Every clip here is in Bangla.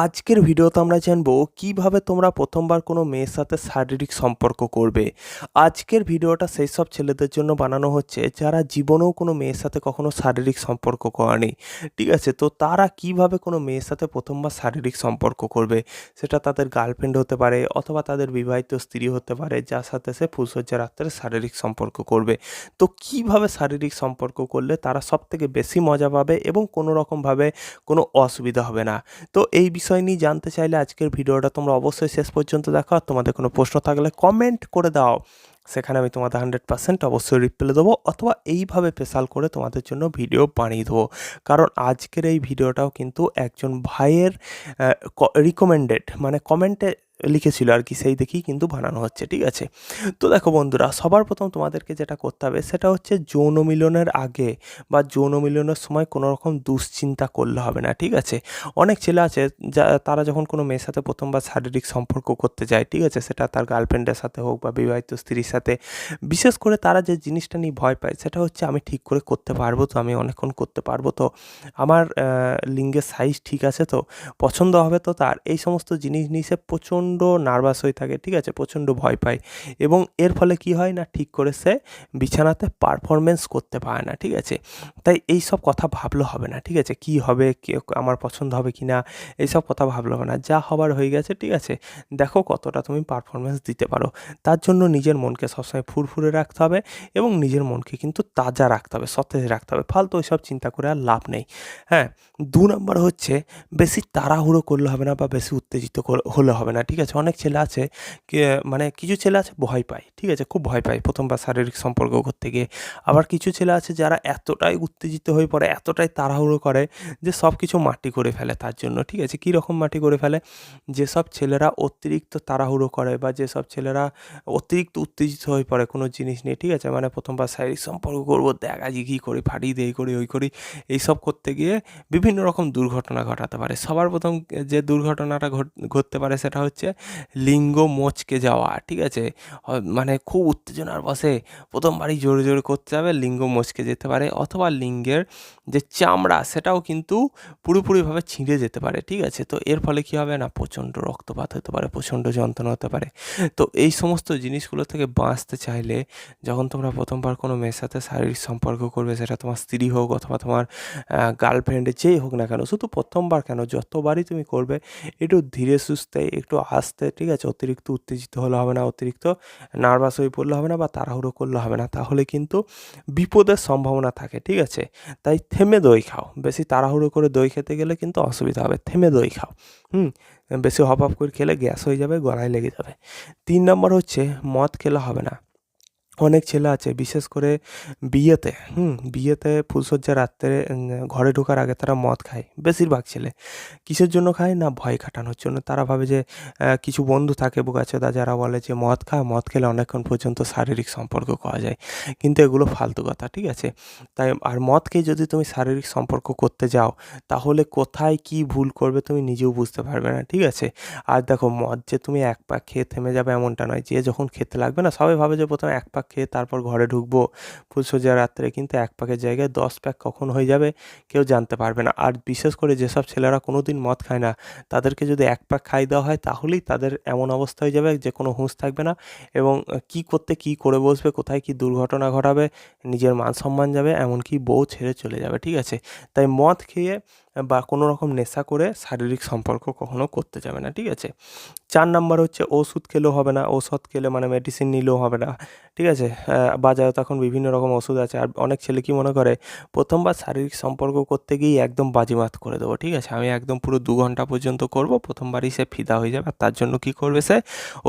আজকের ভিডিওতে আমরা জানব কীভাবে তোমরা প্রথমবার কোনো মেয়ের সাথে শারীরিক সম্পর্ক করবে। আজকের ভিডিওটা সেই সব ছেলেদের জন্য বানানো হচ্ছে যারা জীবনেও কোনো মেয়ের সাথে কখনো শারীরিক সম্পর্ক করেনি। ঠিক আছে? তো তারা কীভাবে কোনো মেয়ের সাথে প্রথমবার শারীরিক সম্পর্ক করবে? সেটা তাদের গার্লফ্রেন্ড হতে পারে অথবা তাদের বিবাহিত স্ত্রী হতে পারে, যার সাথে সে ফুলসজ্জা রাত্রে শারীরিক সম্পর্ক করবে। তো কীভাবে শারীরিক সম্পর্ক করলে তারা সব থেকে বেশি মজা পাবে এবং কোনো রকমভাবে কোনো অসুবিধা হবে না? তো এই বিষয় নিয়ে জানতে চাইলে আজকের ভিডিওটা তোমরা অবশ্যই শেষ পর্যন্ত দেখো। আর তোমাদের কোনো প্রশ্ন থাকলে কমেন্ট করে দাও। সেখানে আমি তোমাদের হান্ড্রেড পার্সেন্ট অবশ্যই রিপ্লাই দেবো অথবা এইভাবে স্পেশাল করে তোমাদের জন্য ভিডিও বানিয়ে দেবো। কারণ আজকের এই ভিডিওটাও কিন্তু একজন ভাইয়ের রিকমেন্ডেড মানে কমেন্টে লিখেছিল আর কি, সেই দেখেই কিন্তু বানানো হচ্ছে, ঠিক আছে? তো দেখো বন্ধুরা, সবার প্রথম তোমাদেরকে যেটা করতে হবে, সেটা হচ্ছে যৌন মিলনের আগে বা যৌন মিলনের সময় কোনো রকম দুশ্চিন্তা করলে হবে না, ঠিক আছে? অনেক ছেলে আছে যা, তারা যখন কোনো মেয়ের সাথে প্রথমবার শারীরিক সম্পর্ক করতে যায়, ঠিক আছে? সেটা তার গার্লফ্রেন্ডের সাথে হোক বা বিবাহিত স্ত্রীর সাথে। বিশেষ করে তারা যে জিনিসটা নিয়ে ভয় পায়, সেটা হচ্ছে আমি ঠিক করে করতে পারব তো, আমি অনেকক্ষণ করতে পারব তো, আমার লিঙ্গের সাইজ ঠিক আছে তো, পছন্দ হবে তো তার। এই সমস্ত জিনিস নিয়ে সে প্রচণ্ড নার্ভাস হয়ে থাকে, ঠিক আছে? প্রচণ্ড ভয় পায়। এবং এর ফলে কি হয় না, ঠিক করে সে বিছানাতে পারফরমেন্স করতে পারে না, ঠিক আছে? তাই এই সব কথা ভাবলে হবে না, ঠিক আছে? কি হবে আমার পছন্দ হবে কি না, এইসব কথা ভাবলে হবে না। যা হবার হয়ে গেছে, ঠিক আছে? দেখো কতটা তুমি পারফরমেন্স দিতে পারো। তার জন্য নিজের মনকে সবসময় ফুরফুরে রাখতে হবে এবং নিজের মনকে কিন্তু তাজা রাখতে হবে, সতেজ রাখতে হবে। ফালতু ওইসব চিন্তা করে আর লাভ নেই। হ্যাঁ দু নম্বর হচ্ছে, বেশি তাড়াহুড়ো করলে হবে না বা বেশি উত্তেজিত হলে হবে না ঠিক আছে, অনেক ছেলে আছে মানে কিছু ছেলে আছে ভয় পায়, ঠিক আছে, খুব ভয় পায় প্রথমবার শারীরিক সম্পর্ক করতে গিয়ে। আবার কিছু ছেলে আছে যারা এতটাই উত্তেজিত হয়ে পড়ে, এতটাই তাড়াহুড়ো করে যে সব কিছু মাটি করে ফেলে তার জন্য, ঠিক আছে কী রকম মাটি করে ফেলে? যেসব ছেলেরা অতিরিক্ত তাড়াহুড়ো করে বা যেসব ছেলেরা অতিরিক্ত উত্তেজিত হয়ে পড়ে কোনো জিনিস নিয়ে, ঠিক আছে মানে প্রথমবার শারীরিক সম্পর্ক করব, দেখা কী করি, ফাটি দেই করি, ওই করি, এইসব করতে গিয়ে বিভিন্ন রকম দুর্ঘটনা ঘটাতে পারে। সবার প্রথম যে দুর্ঘটনাটা ঘটতে পারে সেটা হচ্ছে লিঙ্গ মচকে যাওয়া, ঠিক আছে? মানে খুব উত্তেজনার বসে প্রথমবারই জোরে জোরে করতে যাবে, লিঙ্গ মচকে যেতে পারে অথবা লিঙ্গের যে চামড়া সেটাও কিন্তু পুরোপুরিভাবে ছিঁড়ে যেতে পারে, ঠিক আছে? তো এর ফলে কী হবে না, প্রচণ্ড রক্তপাত হতে পারে, প্রচণ্ড যন্ত্রণা হতে পারে। তো এই সমস্ত জিনিসগুলো থেকে বাঁচতে চাইলে যখন তোমরা প্রথমবার কোনো মেয়ের সাথে শারীরিক সম্পর্ক করবে, সেটা তোমার স্ত্রী হোক অথবা তোমার গার্লফ্রেন্ড যেই হোক না কেন, শুধু প্রথমবার কেন যতবারই তুমি করবে, একটু ধীরে সুস্থে, একটু আস্তে ঠিক আছে? অতিরিক্ত উত্তেজিত হলে হবে না, অতিরিক্ত নার্ভাস হয়ে পড়লে হবে না বা তাড়াহুড়ো করলে হবে না। তাহলে কিন্তু বিপদের সম্ভাবনা থাকে, ঠিক আছে? তাই থেমে দই খাও। বেশি তাড়াহুড়ো করে দই খেতে গেলে কিন্তু অসুবিধা হবে। থেমে দই খাও, হুম? বেশি হপ হপ করে খেলে গ্যাস হয়ে যাবে, গলায় লেগে যাবে। তিন নম্বর হচ্ছে মদ খেলে হবে না। অনেক ছেলে আছে, বিশেষ করে বিয়েতে, হুম, বিয়েতে ফুলসজ্জা রাত্রে ঘরে ঢোকার আগে তারা মদ খায়, বেশিরভাগ ছেলে। কিসের জন্য খায়? না, ভয় কাটানোর জন্য। তারা ভাবে যে কিছু বন্ধু থাকে বোকাচোদা যারা বলে যে, মদ খা, মদ খেলে অনেকক্ষণ পর্যন্ত শারীরিক সম্পর্ক করা যায়। কিন্তু এগুলো ফালতু কথা, ঠিক আছে? তাই, আর মদ খেয়ে যদি তুমি শারীরিক সম্পর্ক করতে যাও, তাহলে কোথায় কি ভুল করবে তুমি নিজেও বুঝতে পারবে না, ঠিক আছে? আর দেখো, মদ যে তুমি এক পাক খেয়ে থেমে যাবে এমনটা নয়। যে যখন খেতে লাগবে না, সবাই ভাবে যে, প্রথমে এক পাক খেয়ে তারপর ঘরে ঢুকবো। ফুলসজ্জা রাত্রে কিন্তু এক প্যাকের জায়গায় দশ প্যাক কখন হয়ে যাবে কেউ জানতে পারবে না। আর বিশেষ করে যেসব ছেলেরা কোনো দিন মদ খায় না, তাদেরকে যদি এক প্যাক খাই দেওয়া হয় তাহলেই তাদের এমন অবস্থা হয়ে যাবে যে কোনো হুঁশ থাকবে না এবং কি করতে, কি করে বসবে, কোথায় কি দুর্ঘটনা ঘটাবে, নিজের মান সম্মান যাবে, এমনকি বউ ছেড়ে চলে যাবে, ঠিক আছে? তাই মদ খেয়ে বা কোনো রকম নেশা করে শারীরিক সম্পর্ক কখনো করতে যাবে না, ঠিক আছে? চার নাম্বার হচ্ছে ওষুধ খেলেও হবে না ওষুধ খেলে মানে মেডিসিন নিলেও হবে না, ঠিক আছে? বাজারে তখন বিভিন্ন রকম ওষুধ আছে, আর অনেক ছেলে কি মনে করে, প্রথমবার শারীরিক সম্পর্ক করতে গিয়ে একদম বাজিমাত করে দেবো, ঠিক আছে? আমি একদম পুরো দু ঘণ্টা পর্যন্ত করব, প্রথমবারই সে ফিদা হয়ে যাবে, আর তার জন্য কি করবে সে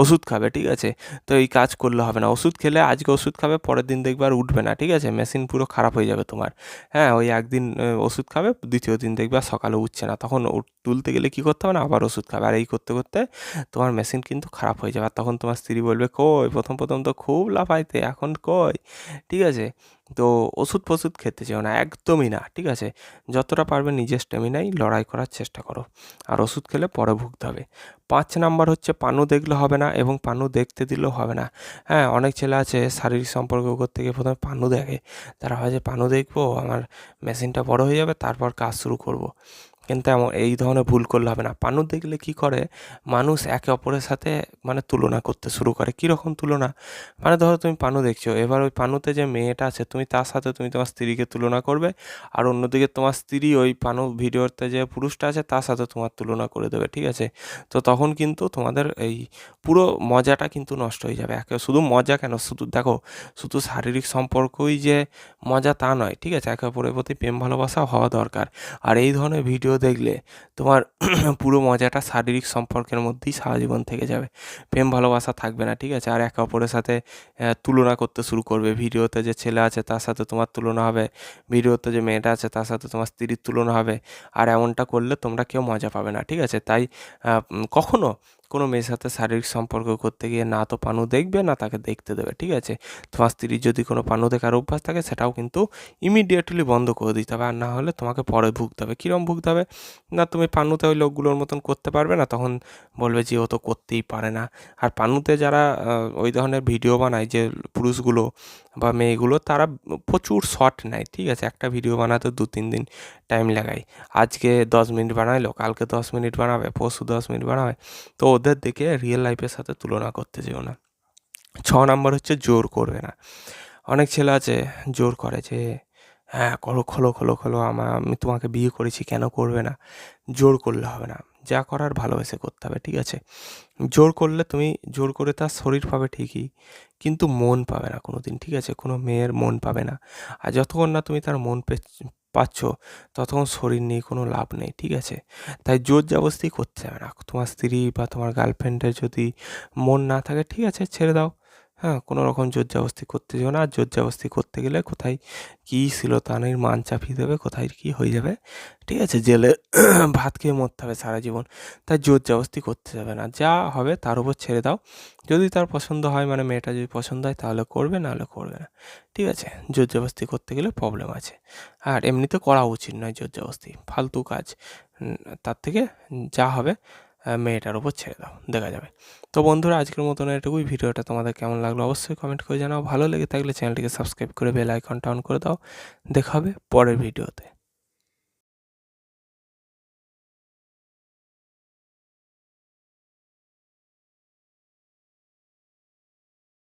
ওষুধ খাবে, ঠিক আছে? তো এই কাজ করলে হবে না, ওষুধ খেলে আজকে ওষুধ খাবে, পরের দিন দেখবে আর উঠবে না, ঠিক আছে? মেশিন পুরো খারাপ হয়ে যাবে তোমার হ্যাঁ? ওই একদিন ওষুধ খাবে, দ্বিতীয় দিন দেখবে আর সকালে উঠছে না, তখন তুলতে গেলে কী করতে হবে না, আবার ওষুধ খাবে। আর এই করতে করতে তোমার মেশিন কিন্তু খারাপ হয়ে যাবে। আর তখন তোমার স্ত্রী বলবে, কই, প্রথম প্রথম তো খুব লাফাইতে, এখন কই? ঠিক আছে? তো ওষুধ ফষুধ খেতে চেও না, একদমই না, ঠিক আছে? যতটা পারবে নিজের স্ট্যামিনাই লড়াই করার চেষ্টা করো। আর ওষুধ খেলে পরে ভুগতে হবে। পাঁচ নাম্বার হচ্ছে, পানু দেখলে হবে না এবং পানু দেখতে দিলেও হবে না। হ্যাঁ অনেক ছেলে আছে শারীরিক সম্পর্ক করতে গিয়ে প্রথমে পানু দেখে। তারা হয় যে পানু দেখব, আমার মেশিনটা বড় হয়ে যাবে, তারপর কাজ শুরু করব। কিন্তু এমন, এই ধরনের ভুল করলে হবে না। পানু দেখলে কি করে, মানুষ একে অপরের সাথে মানে তুলনা করতে শুরু করে। কীরকম তুলনা? মানে ধরো তুমি পানু দেখছ, এবার ওই পানুতে যে মেয়েটা আছে, তুমি তার সাথে তুমি তোমার স্ত্রীকে তুলনা করবে, আর অন্যদিকে তোমার স্ত্রী ওই পানু ভিডিওতে যে পুরুষটা আছে, তার সাথে তোমার তুলনা করে দেবে, ঠিক আছে? তো তখন কিন্তু তোমাদের এই পুরো মজাটা কিন্তু নষ্ট হয়ে যাবে। একে, শুধু মজা কেন? শুধু, দেখো, শুধু শারীরিক সম্পর্কই যে মজা তা নয়, ঠিক আছে? একে অপরের প্রতি প্রেম ভালোবাসা হওয়া দরকার। আর এই ধরনের ভিডিও দেখলে তোমার পুরো মজাটা শারীরিক সম্পর্কের মধ্যেই সারা জীবন থেকে যাবে। প্রেম, ভালোবাসা থাকবে না, ঠিক আছে? আর একে অপরের সাথে তুলনা করতে শুরু করবে। ভিডিওতে যে ছেলে আছে তার সাথে তোমার তুলনা হবে। ভিডিওতে যে মেয়েটা আছে তার সাথে তোমার স্ত্রীর তুলনা হবে। আর এমনটা করলে তোমরা কেউ মজা পাবে না, ঠিক আছে? তাই কখনো মেয়ের সাথে শারীরিক সম্পর্ক করতে গিয়ে না তো পানু দেখবে, না তাকে দেখতে দেবে, ঠিক আছে? তোমার স্ত্রীর যদি কোনো পানু দেখার অভ্যাস থাকে, সেটাও কিন্তু ইমিডিয়েটলি বন্ধ করে দিতে হবে। আর না হলে তোমাকে পরে ভুগতে হবে। কীরকম ভুগতে হবে? না, তুমি পানুতে ওই লোকগুলোর মতন করতে পারবে না, তখন বলবে যে, ও তো করতেই পারে না। আর পানুতে যারা ওই ধরনের ভিডিও বানায় যে পুরুষগুলো বা মেয়েগুলো, তারা প্রচুর শর্ট নেয়, ঠিক আছে? একটা ভিডিও বানাতে দু, তিন দিন টাইম লাগায়। আজকে দশ মিনিট বানাইলো, কালকে দশ মিনিট বানাবে, পরশু দশ মিনিট বানাবে। তো ওদের দেখে রিয়েল লাইফের সাথে তুলনা করতে যেও না। ছ নম্বর হচ্ছে জোর করবে না। অনেক ছেলে আছে, জোর করে যে হ্যাঁ খোলো খোলো খোলো খোলো আমার আমি তোমাকে বিয়ে করেছি, কেন করবে না? জোর করলে হবে না। যা করার ভালোবেসে করতে হবে, ঠিক আছে? জোর করলে তুমি, জোর করে তার শরীর পাবে ঠিকই, কিন্তু মন পাবে না কোনো দিন ঠিক আছে? কোনো মেয়ের মন পাবে না। আর যতক্ষণ না তুমি তার মন পাচ্ছ, ততক্ষণ শরীর নিয়ে কোনো লাভ নেই, ঠিক আছে? তাই জোর জবরস্তি করতে হবে না। তোমার স্ত্রী বা তোমার গার্লফ্রেন্ডের যদি মন না থাকে, ঠিক আছে, ছেড়ে দাও। হ্যাঁ কোনো রকম জোর জবরদস্তি করতে যেও না। আর জোর জবরদস্তি করতে গেলে কোথায় কী ছিল তানের মান চাপিয়ে দেবে, কোথায় কী হয়ে যাবে। ঠিক আছে, জেলে ভাত খেয়ে মরতে হবে সারা জীবন। তাই জোর জবরদস্তি করতে যাবে না। যা হবে তার উপর ছেড়ে দাও। যদি তার পছন্দ হয় মানে মেয়েটা যদি পছন্দ হয়, তাহলে করবে নাহলে করবে না। ঠিক আছে জোর জবরদস্তি করতে গেলে প্রবলেম আছে। আর এমনিতে করা উচিত নয় জোর জবরদস্তি ফালতু কাজ। তার থেকে যা হবে মেয়েটার উপর ছেড়ে দাও, দেখা যাবে। তো বন্ধুরা, আজকের মতন এটুকুই। ভিডিওটা তোমাদের কেমন লাগল অবশ্যই কমেন্ট করে জানাও। ভালো লেগে থাকলে চ্যানেলটিকে সাবস্ক্রাইব করে বেল আইকনটা অন করে দাও। দেখা হবে পরের ভিডিওতে।